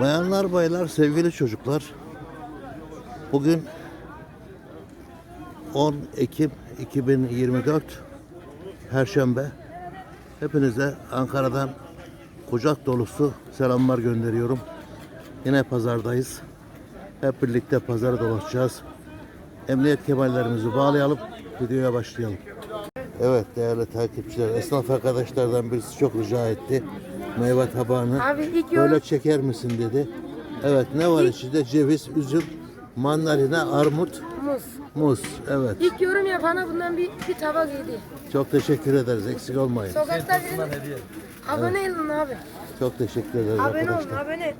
Bayanlar baylar sevgili çocuklar. Bugün 10 Ekim 2024 Perşembe. Hepinize Ankara'dan kucak dolusu selamlar gönderiyorum. Yine pazardayız. Hep birlikte pazarı dolaşacağız. Emniyet kemerlerimizi bağlayalım Videoya başlayalım. Evet değerli takipçiler Esnaf arkadaşlardan birisi çok rica etti Meyve tabağını Abi ilk Böyle yorum, çeker misin dedi. Evet ne var içinde? Ceviz, üzüm, mandalina, armut, muz. muz. Evet. İlk yorum yapana bundan bir, bir tabak yedi. Çok teşekkür ederiz. Eksik olmayın. Sokakta birinin... Abone olun abi. Çok teşekkür ederiz Abone olun arkadaşlar. abone.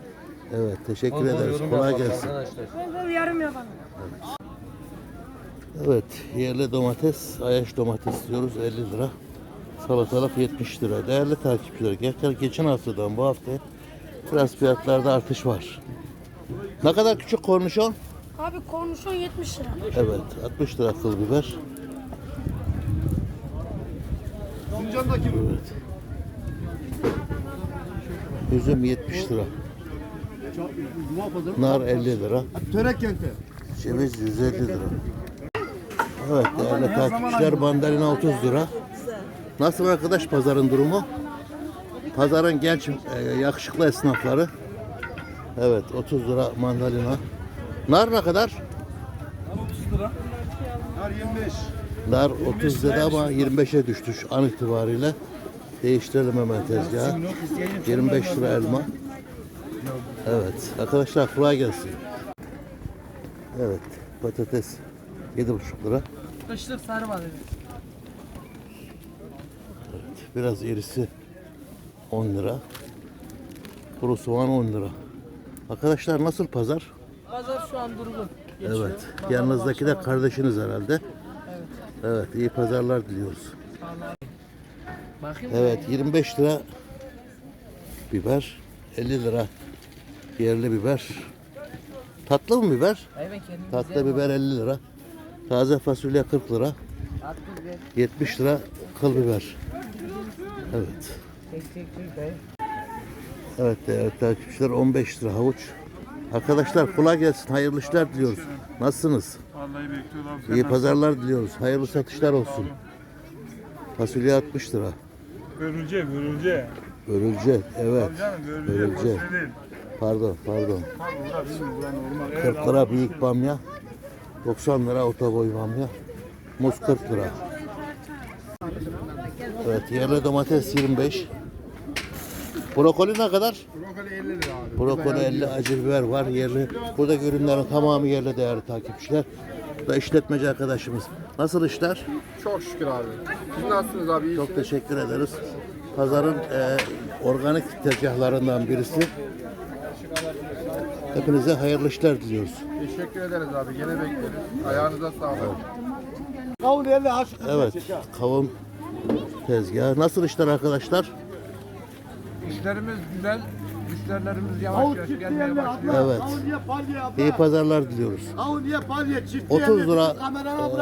Evet teşekkür ederiz. Kolay gelsin. Bol bol yarım yapalım. Evet yerli domates, ayaş domates diyoruz 50 lira. Salatalık 70 lira. Değerli takipçiler geçen, geçen haftadan bu haftaya biraz fiyatlarda artış var. Ne kadar küçük kornişon? Abi kornişon 70 lira. Evet 60 lira kıl biber. Evet. Üzüm 70 lira. Nar 50 lira. Törek kenti. Ceviz 150 lira. Evet değerli takipçiler mandalina 30 lira. Nasıl arkadaş pazarın durumu? Pazarın genç e, yakışıklı esnafları. Evet 30 lira mandalina. Nar ne kadar? Nar 25. Nar 30 lira ama 25'e düştü şu an itibariyle. Değiştirelim hemen tezgahı. 25 lira elma. Evet. Arkadaşlar kolay gelsin. Evet. Patates 7,5 lira. Kışlık sarı var Biraz irisi 10 lira. Kuru soğan 10 lira. Arkadaşlar nasıl pazar? Pazar şu an durgun. Evet. Yanınızdaki de kardeşiniz herhalde. Evet. iyi pazarlar diliyoruz. Bakayım. Evet 25 lira biber, 50 lira yerli biber. Tatlı mı biber? Evet Tatlı biber 50 lira. Taze fasulye 40 lira. attım ver. 70 lira kıl biber. Evet. Evet değerli takipçiler 15 lira havuç. Arkadaşlar kolay gelsin. Hayırlı işler diliyoruz. Nasılsınız? Vallahi bekliyorlar. İyi pazarlar diliyoruz. Hayırlı satışlar olsun. Fasulye 60 lira. Görülce, görülce. Börülce. Evet. Değil. Pardon pardon. Tabii bura bizim bura normal. Evet, 40 lira büyük bamya. 90 lira orta boy bamya. Muz 40 lira. Evet yerli domates 25. Brokoli ne kadar? Brokoli 50 lira abi. Brokoli 50 acı biber var yerli. Burada ürünlerin tamamı yerli değerli takipçiler. Bu da işletmeci arkadaşımız. Nasıl işler? Çok şükür abi. Siz nasılsınız abi? Çok teşekkür ederiz. Pazarın e, organik tezgahlarından birisi. Hepinize hayırlı işler diliyoruz. Teşekkür ederiz abi. Gene bekleriz. Ayağınıza sağlık. Kavun 50 aşk. Evet, kavun tezgahı. Nasıl işler arkadaşlar? İşlerimiz güzel. Müşterilerimiz yavaş yavaş gelmeye 50 başlıyor. Evet. İyi pazarlar diliyoruz. Kavun diye palye çiftli 30 50. lira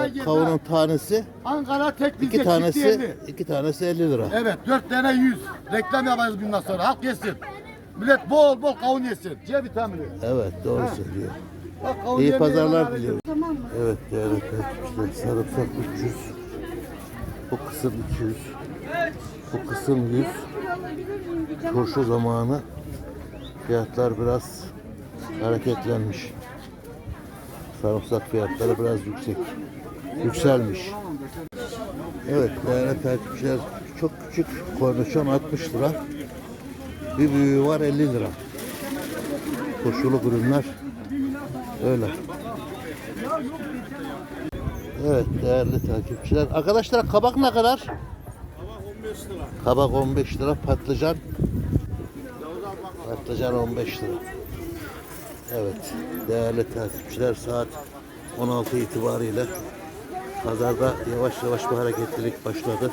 e, kavunun tanesi, Ankara tek bizde iki tanesi, çiftli 50. iki tanesi 50 lira. Evet 4 tane 100. Reklam yapacağız bundan sonra. Halk yesin. Millet bol bol kavun yesin. C vitamini. Evet, doğru söylüyor. Bak İyi pazarlar bana diliyoruz. Evet değerli takipçiler, sarımsak 300, bu kısım 200, bu kısım 100. Turşu zamanı fiyatlar biraz hareketlenmiş. Sarımsak fiyatları biraz yüksek, yükselmiş. Evet değerli takipçiler, çok küçük kornişon 60 lira, bir büyüğü var 50 lira. Turşuluk ürünler Öyle. Evet değerli takipçiler. Arkadaşlar kabak ne kadar? Kabak 15 lira. Patlıcan. Patlıcan 15 lira. Evet değerli takipçiler saat 16 itibariyle pazarda yavaş yavaş bir hareketlilik başladı.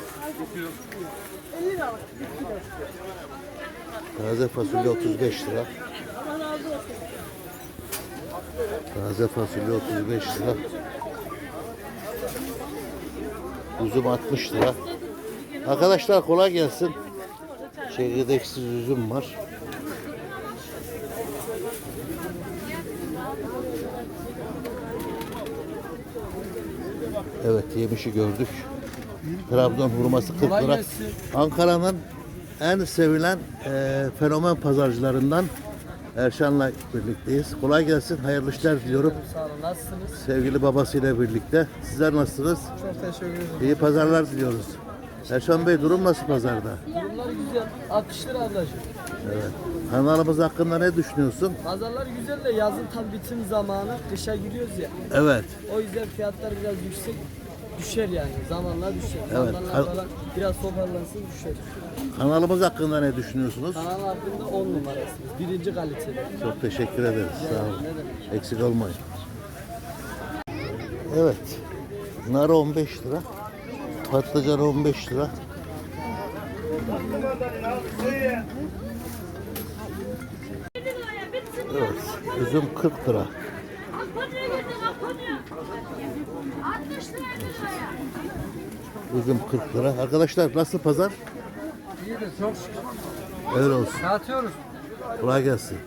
Taze fasulye 35 lira. Taze fasulye 35 lira. Üzüm 60 lira. Arkadaşlar kolay gelsin. Çekirdeksiz üzüm var. Evet yemişi gördük. Trabzon hurması 40 Kolay lira. Ankara'nın en sevilen e, fenomen pazarcılarından Erşan'la birlikteyiz. Kolay gelsin, hayırlı işler diliyorum. Sağ olun. Nasılsınız? Sevgili babasıyla birlikte. Sizler nasılsınız? Çok teşekkür ederim. İyi pazarlar diliyoruz. Erşan Bey durum nasıl pazarda? Durumlar güzel. 60 lira ablacığım. Evet. Kanalımız hakkında ne düşünüyorsun? Pazarlar güzel de yazın tam bitim zamanı. Kışa giriyoruz ya. Evet. O yüzden fiyatlar biraz yüksek. Düşer yani. Zamanla düşer. Evet. Zamanla falan biraz toparlansın düşer. Kanalımız hakkında ne düşünüyorsunuz? Kanal hakkında 10 numarasınız. Birinci kalitede. Çok teşekkür ederiz. Sağ olun. Ne demek? Eksik olmayın. Evet. Nar 15 lira. Patlıcan 15 lira. Evet. Üzüm 40 lira. Alpanya'ya girdin Alpanya. 60 lira liraya. Üzüm 40 lira. Arkadaşlar nasıl pazar? İyidir çok şükür. Öyle olsun. Dağıtıyoruz. Kolay gelsin.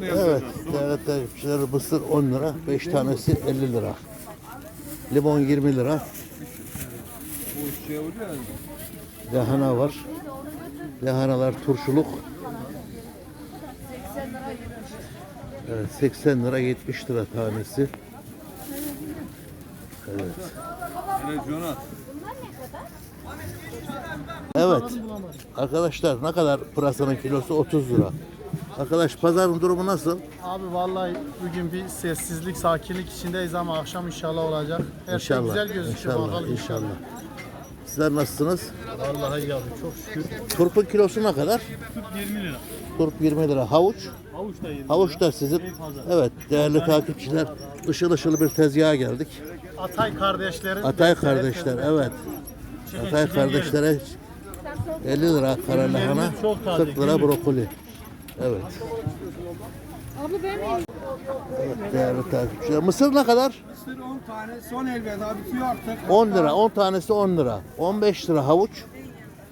Evet, değerli takipçiler mısır 10 lira, 5 tanesi 50 lira. Limon 20 lira. Lahana var. Lahanalar turşuluk. Evet, 80 lira 70 lira tanesi. Evet. Evet. Arkadaşlar ne kadar pırasanın kilosu 30 lira. Arkadaş pazarın durumu nasıl? Abi vallahi bugün bir sessizlik, sakinlik içindeyiz ama akşam inşallah olacak. Her şey İnşallah. güzel gözüküyor inşallah, bakalım inşallah. Sizler nasılsınız? Vallahi iyi abi çok şükür. Turpun kilosu ne kadar? 20 lira. Turp 20 lira. Havuç? Havuç da 20 Havuç da sizin. Evet değerli takipçiler. Işıl ışıl bir tezgaha geldik. Atay kardeşlerin. Atay kardeşler evet. Atay kardeşlere 50 lira kara lahana, çok taze, 40 lira brokoli. Evet. Evet değerli takipçiler. Mısır ne kadar? Mısır 10 tane son elveda bitiyor artık. 10 lira. 10 tanesi 10 lira. 15 lira havuç.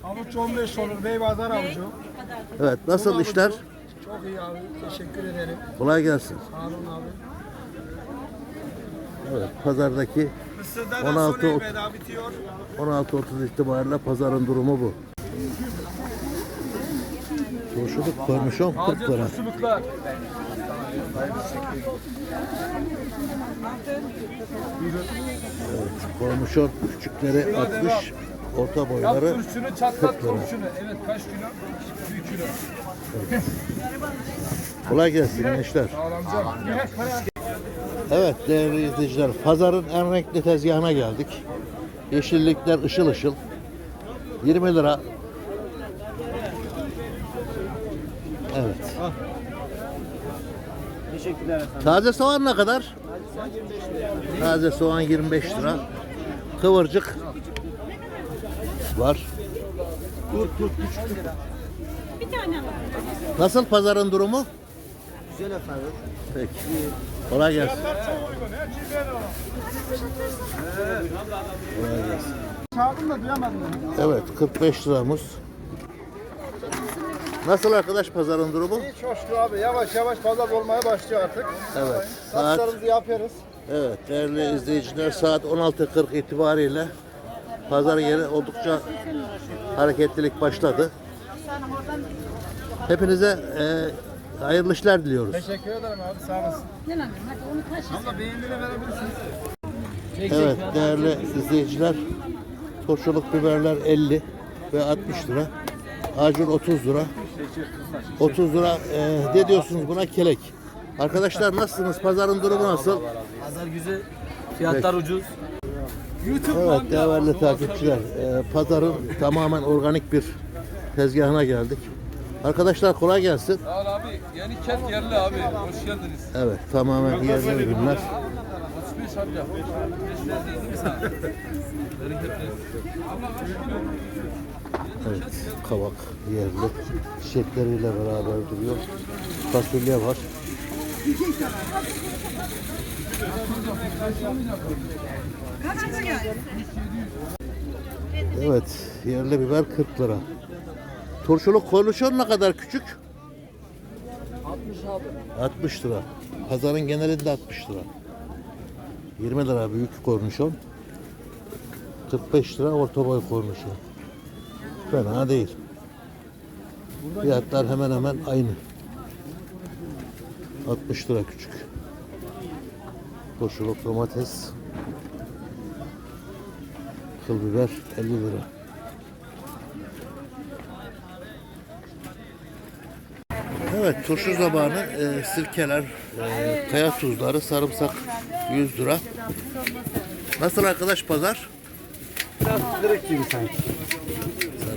Havuç 15 olur. Beypazar havucu. Evet nasıl işler? Çok iyi abi. Teşekkür ederim. Kolay gelsin. Sağ olun abi. Evet pazardaki Mısır'da 16 son elveda bitiyor. 16.30 itibariyle pazarın durumu bu. Turşuluk kornişon 40 lira. Turşuluklar. Kornişon küçükleri 60, orta boyları Turşunu 40 çatlat lira. turşunu. Evet kaç kilo? 2 kilo. Kolay gelsin gençler. Sağlamcam. Evet değerli izleyiciler, pazarın en renkli tezgahına geldik. Yeşillikler ışıl ışıl. 20 lira. Evet. Teşekkürler efendim. Taze soğan ne kadar? Taze soğan 25 lira. Kıvırcık var. Nasıl pazarın durumu? Güzel efendim. Peki. Kolay gelsin. Kolay gelsin. Çağırdım da duyamadım. Evet 45 liramız. Nasıl arkadaş pazarın durumu? İyi çok şükür abi. Yavaş yavaş pazar olmaya başlıyor artık. Evet. Saat yapıyoruz. Evet değerli izleyiciler saat 16.40 itibariyle pazar yeri oldukça hareketlilik başladı. Hepinize e, hayırlı işler diliyoruz. Teşekkür ederim abi. Sağ olasın. Abla beğendiğini verebilirsiniz. Evet değerli izleyiciler turşuluk biberler 50 ve 60 lira. Acur 30 lira. 30 lira e, ne diyorsunuz buna kelek. Arkadaşlar nasılsınız? Pazarın durumu nasıl? Pazar güzel. Fiyatlar ucuz. Evet değerli takipçiler, e, pazarın tamamen organik bir tezgahına geldik. Arkadaşlar kolay gelsin. Sağ ol abi. Yeni kent yerli abi. Hoş geldiniz. Evet tamamen yerli ürünler. 35 amca. 5 değil mi sana? Evet kavak yerli. Çiçekleriyle beraber duruyor. Fasulye var. Evet yerli biber 40 lira. Turşuluk konuşuyor ne kadar küçük? 60 abi. 60 lira. Pazarın genelinde 60 lira. 20 lira büyük kornişon. 45 lira orta boy kornişon. Fena değil. Fiyatlar hemen hemen aynı. 60 lira küçük. Koşuluk domates. Kıl biber 50 lira. Evet turşu zamanı e, sirkeler, e, kaya tuzları, sarımsak 100 lira. Nasıl arkadaş pazar? Biraz kırık gibi sanki.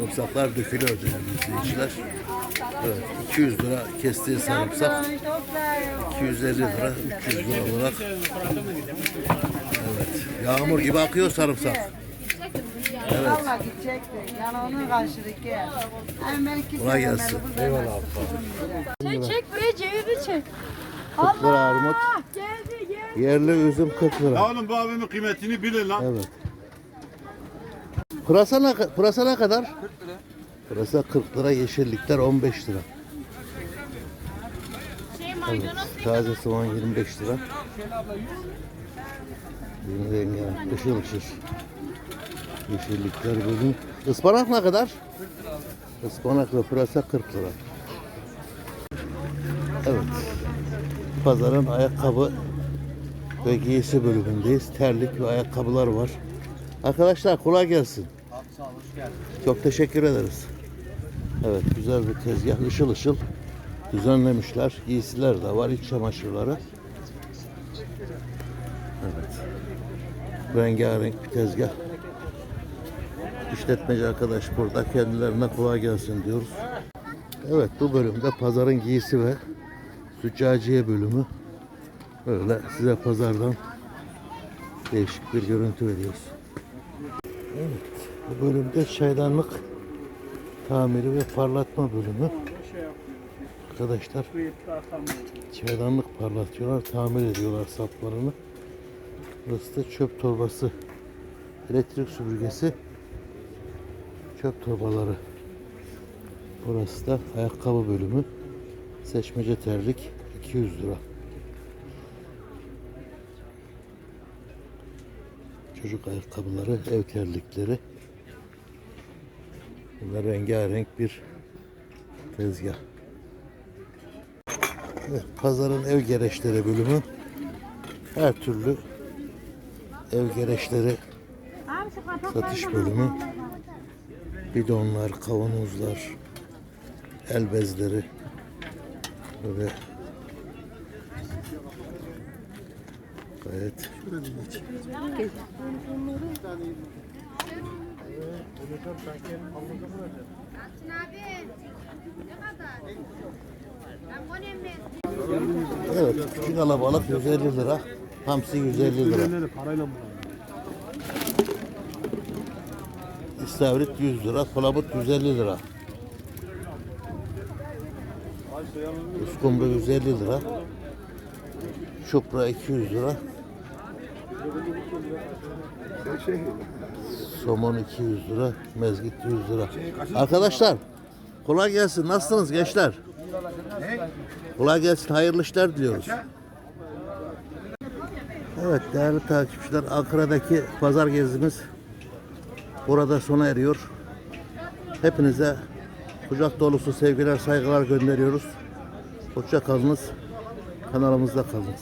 Sarımsaklar dökülüyor değerli izleyiciler. Evet, 200 lira kestiği sarımsak, 250 lira, 300 lira olarak. Evet, yağmur gibi akıyor sarımsak. Valla gidecekti. Yani onun ben iki Kolay gelsin. buradayım. Çek çek buraya cevizi çek. 40 lira armut, geldi geldi. yerli üzüm 40 lira. oğlum bu abimin kıymetini bilin lan. Evet. Pırasa ne, pırasa ne kadar? 40 lira. Pırasa 40 lira, yeşillikler 15 lira. Evet, taze soğan 25 lira. Yeni rengi, ışıl ışıl. Yeşillikler bölüm. Ispanak ne kadar? 40 lira. Ispanak ve pırasa 40 lira. Evet. Pazarın ayakkabı ve giysi bölümündeyiz. Terlik ve ayakkabılar var. Arkadaşlar kolay gelsin. Çok teşekkür ederiz. Evet güzel bir tezgah ışıl ışıl düzenlemişler. Giysiler de var, iç çamaşırları. Evet. Rengarenk bir tezgah. İşletmeci arkadaş burada. Kendilerine kolay gelsin diyoruz. Evet bu bölümde pazarın giysi ve züccaciye bölümü. Böyle size pazardan değişik bir görüntü veriyoruz. Evet, bu bölümde çaydanlık tamiri ve parlatma bölümü. Arkadaşlar çaydanlık parlatıyorlar, tamir ediyorlar saplarını. Burası da çöp torbası, elektrik süpürgesi, çöp torbaları. Burası da ayakkabı bölümü. Seçmece terlik 200 lira. Çocuk ayakkabıları, ev terlikleri. Bunlar rengarenk bir tezgah. Evet, pazarın ev gereçleri bölümü. Her türlü ev gereçleri satış bölümü. Bidonlar, kavanozlar, el bezleri. Böyle gayet Evet, küçük alabalık 150 lira, hamsi 150 lira. İstavrit 100 lira, palamut 150 lira. Uskumru 150 lira. Çupra 200 lira. Somon 200 lira, mezgit 100 lira. Arkadaşlar kolay gelsin. Nasılsınız gençler? Kolay gelsin. Hayırlı işler diliyoruz. Evet değerli takipçiler Ankara'daki pazar gezimiz burada sona eriyor. Hepinize kucak dolusu sevgiler, saygılar gönderiyoruz. Hoşça kalınız. Kanalımızda kalınız.